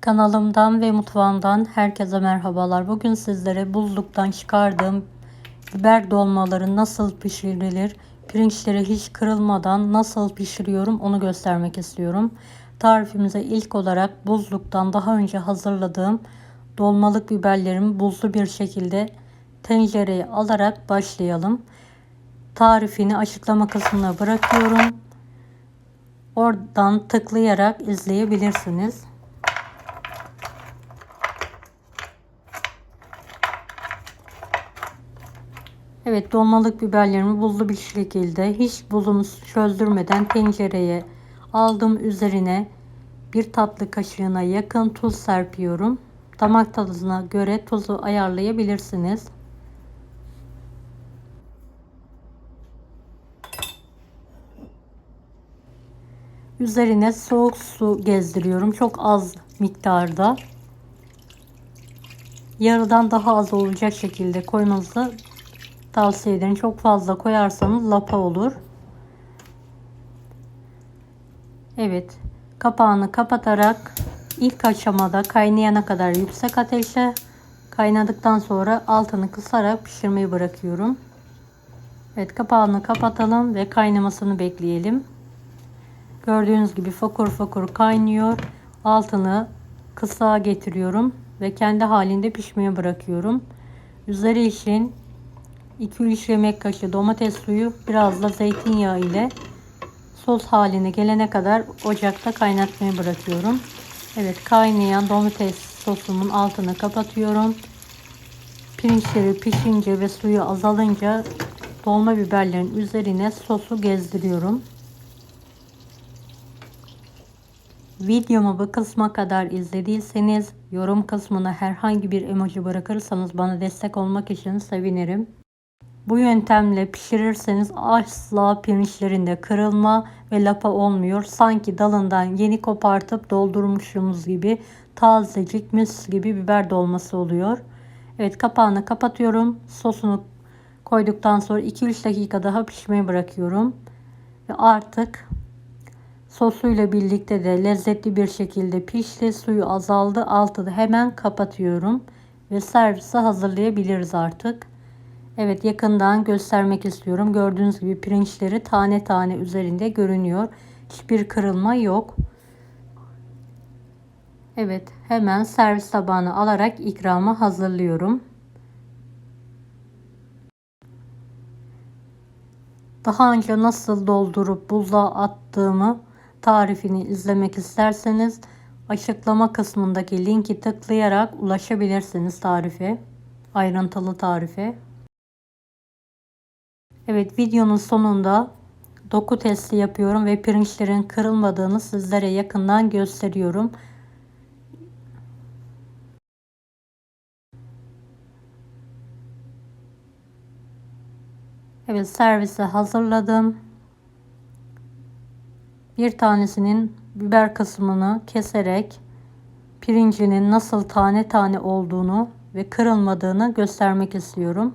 Kanalımdan ve mutfağımdan herkese merhabalar. Bugün sizlere buzluktan çıkardığım biber dolmaları nasıl pişirilir, pirinçleri hiç kırılmadan nasıl pişiriyorum onu göstermek istiyorum. Tarifimize ilk olarak buzluktan daha önce hazırladığım dolmalık biberlerimi buzlu bir şekilde tencereye alarak başlayalım. Tarifini açıklama kısmına bırakıyorum. Oradan tıklayarak izleyebilirsiniz. Evet dolmalık biberlerimi buzlu bir şekilde hiç buzunu çözdürmeden tencereye aldım. Üzerine bir tatlı kaşığına yakın tuz serpiyorum. Damak tadına göre tuzu ayarlayabilirsiniz. Üzerine soğuk su gezdiriyorum. Çok az miktarda. Yarıdan daha az olacak şekilde koymanızı tavsiye ederim. Çok fazla koyarsanız lapa olur. Evet. Kapağını kapatarak ilk aşamada kaynayana kadar yüksek ateşe kaynadıktan sonra altını kısarak pişirmeyi bırakıyorum. Evet kapağını kapatalım ve kaynamasını bekleyelim. Gördüğünüz gibi fokur fokur kaynıyor. Altını kısa getiriyorum ve kendi halinde pişmeye bırakıyorum. Üzeri için 2-3 yemek kaşığı domates suyu biraz da zeytinyağı ile sos haline gelene kadar ocakta kaynatmaya bırakıyorum. Evet kaynayan domates sosumun altını kapatıyorum. Pirinçleri pişince ve suyu azalınca dolma biberlerin üzerine sosu gezdiriyorum. Videomu bu kısma kadar izlediyseniz yorum kısmına herhangi bir emoji bırakırsanız bana destek olmak için sevinirim. Bu yöntemle pişirirseniz asla pirinçlerinde kırılma ve lapa olmuyor. Sanki dalından yeni kopartıp doldurmuşumuz gibi tazecik mis gibi biber dolması oluyor. Evet kapağını kapatıyorum. Sosunu koyduktan sonra 2-3 dakika daha pişmeye bırakıyorum. Ve artık sosuyla birlikte de lezzetli bir şekilde pişti. Suyu azaldı. Altını hemen kapatıyorum. Ve servise hazırlayabiliriz artık. Evet yakından göstermek istiyorum. Gördüğünüz gibi pirinçleri tane tane üzerinde görünüyor. Hiçbir kırılma yok. Evet hemen servis tabağına alarak ikrama hazırlıyorum. Daha önce nasıl doldurup buzluğa attığımı tarifini izlemek isterseniz açıklama kısmındaki linki tıklayarak ulaşabilirsiniz tarife. Ayrıntılı tarife. Evet videonun sonunda doku testi yapıyorum ve pirinçlerin kırılmadığını sizlere yakından gösteriyorum. Evet servise hazırladım. Bir tanesinin biber kısmını keserek pirincinin nasıl tane tane olduğunu ve kırılmadığını göstermek istiyorum.